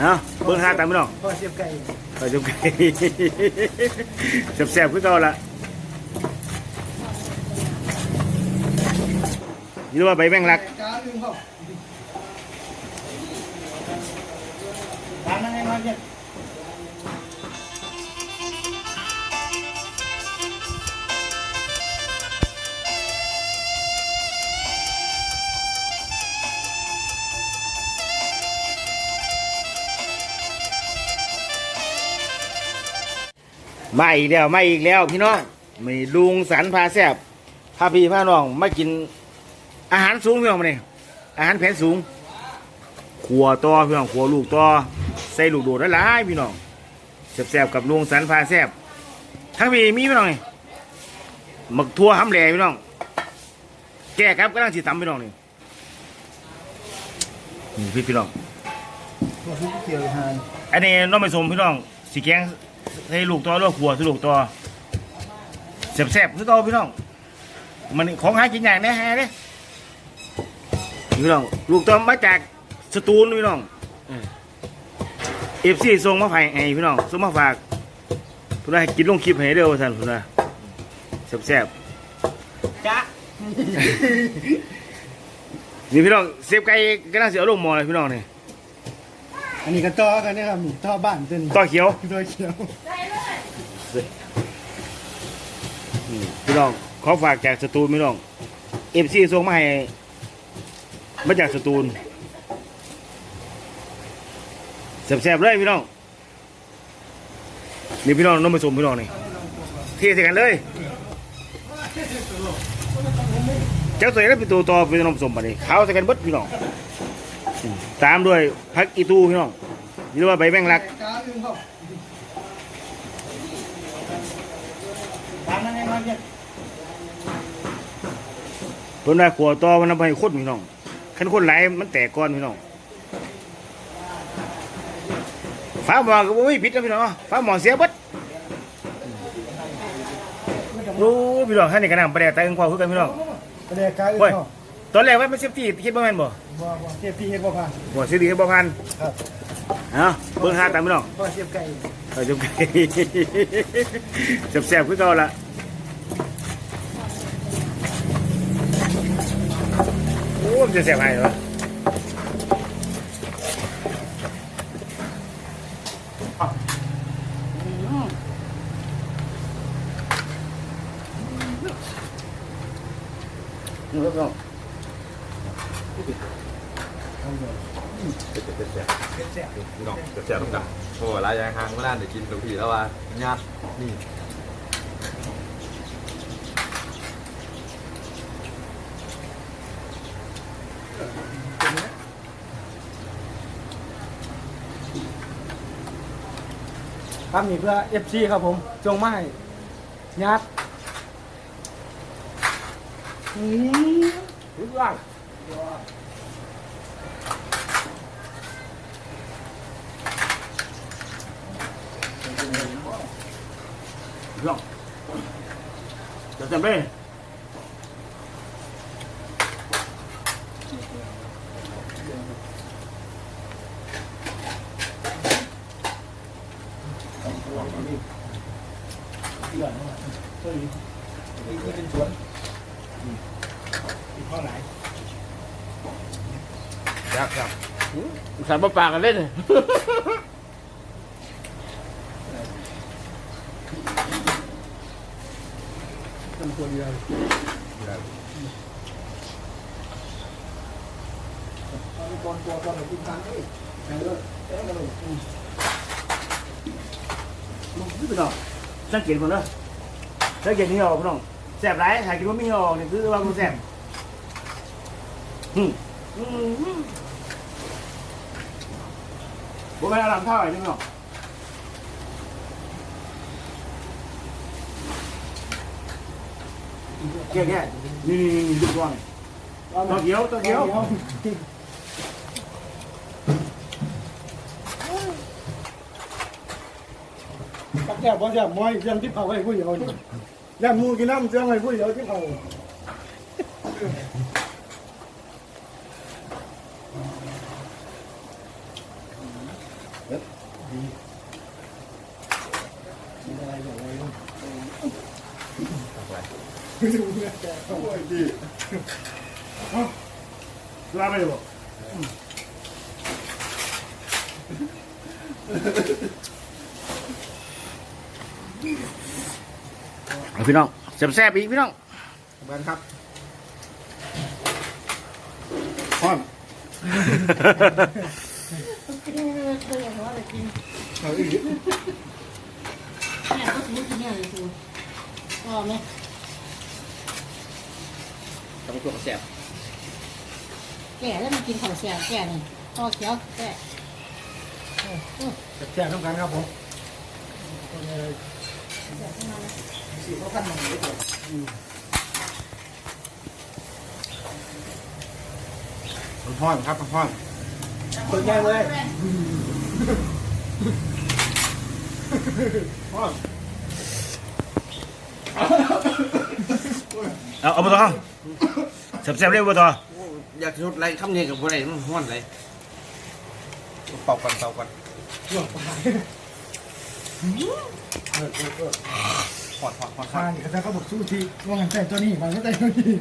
เอาเบิ่งหาตามพี่น้องพอเสียบไก่ไปจุกไก่แซ่บๆคือเก่าละนี่ว่าใบแมงลักจ้าลืมเขาทานอะไรมาเนี่ย มาอีกแล้วมาอีกแล้วพี่น้องมีลุงสันพาแซ่บพาพี่พาน้องมากินอาหารสูงพี่น้องมาเนี่ยอาหารแผนสูงขัวต่อพี่น้องขัวลูกต่อใส่ลูกโดดหลายๆพี่น้องแซ่บๆกับลุงสันพาแซ่บทั้งพี่มีพี่น้องนี่หมึกทั่วห้ำแหล่พี่น้อง แก่ครับกำลังสิตำพี่น้องนี่นี่พี่พี่น้องพวกที่เกี่ยวทานอันนี้น้องไม่สมพี่น้องสีแกง ให้ลูกต่อหรือว่าขัวให้ลูกต่อแซ่บๆคือเก่าพี่น้อง มันของหากินอย่างแน่แฮะเด้พี่น้อง ลูกต่อมาจากสตูลพี่น้องเอฟซีส่งมาให้ให้พี่น้องส่งมาฝากเพื่อให้กินลงคลิปให้เด้อว่าท่านเพื่อนแซ่บจ้าๆนี่พี่น้องเซฟไก่ก็น่าเสียลงหมอเลยพี่น้องนี่ อันนี้ก็ต่อกันนะครับนี่ต่อบ้านเป็นต่อเขียวตัวเขียวนี่พี่น้องขอฝากจากสตูลพี่น้องเอฟซีส่งมาให้มาจากสตูลแซ่บๆเลยพี่น้องนี่พี่น้องน้องผสมพี่น้องนี่เทใส่กันเลยเจ้าตัวนี้เป็นตัวต่อเป็นน้องผสมปะนี่ขาวใส่กันเบิดพี่น้องอืม ตามด้วยพักอีตูพี่น้องนี่เรียกว่าใบแมงลักจ้าลืมเขาทานอะไมาเนี่ยเพิ่นว่าขัวต่อมันนำไปให้นพี่น้องคันคนไหลมันแตกก่อนพี่น้องฟ้าหมอก็บ่มีผิดนะพี่น้องฟ้าหมอเสียบิดโอ้พี่น้องท่านนี่ก็นำประเดี๋ยวตายอึ้งกว่าคือกันพี่น้องประเดี๋ยวกายลืมโอ้ยเขา ตอนแรกว่ามันเซฟตี้คิดบ่แม่นบ่บ่บ่เสียบที่เฮ็ดบ่ผ่านบ่เสียดีบ่พันครับเอ้าเบิ่งหาตามพี่น้องพอเสียบไก่เอาจุกไก่แซ่บๆคือเก่าละโอ้มันจะแซ่บให้เหรอนี่ครับพี่น้อง พี่น้องจะเสียต้องกันโอ้รายยางหางไม่ได้เดี๋ยวกินตัวผีแล้วว่าญาตินี่ครับนี่เพื่อ FC ครับผมจงมาให้ยัดอืมรู้ว่า พี่น้องจะจำเป็นนี่เป็นสวนอีกข้อไหน ครับครับสารปลากันเล่นมันควรเดียวบอลตัวบอลกินตังค์เอ้ยแข่งเลยแข่งกันเลยพี่น้องสังเกตคนเนอะสังเกตนี่ออกพี่น้องแสบไรหากินว่าไม่ออกนี่คือว่ากูแสบอืม อืมบ่แม่นเอาลำเท่าไหร่พี่น้องแก่แก่นี่นี่นี่ดูก่อนตัวเขียวตัวเขียว ตักแก้วบอลจะมอยยังที่เผาให้ผู้เดียวนี่ย่ามูกินน้ำเสียงให้ผู้เดียวที่เผาดีมีอะไรอย่างไรบ้างตักไปดูเนี่ยแกโอ้ยดีเอ้าลาไปบ่เอาพี่น้องแซ่บๆอีกพี่น้องบ้านครับพร้อม กินเลยเคยเอาหัวไปกิน เอาอีกแม่ก็ถือกินเนี่ยเลยคุณพอไหมต้องตัวแซ่บแก่แล้วมันกินข้าวแซ่บแก่นี่พ่อเขียวแก่แช่ต้องกันครับผมแก่ขึ้นมาแล้วสี่เขาขั้นมาเลยอนมันพร้อครับมันพร้อมเปิดแก้วเลย เอาเอาไปต่อแซ่บๆเร็วไปต่ออยากชุดไรคำนี้กับอะไรมันห้วนไรเป่ากันเป่ากันเลือกไปเออเออเออหอดหอดหอดทานเขาจะเขาบอกสู้ทีว่างันแต่ตัวนี้มันก็แต่ตัวนี้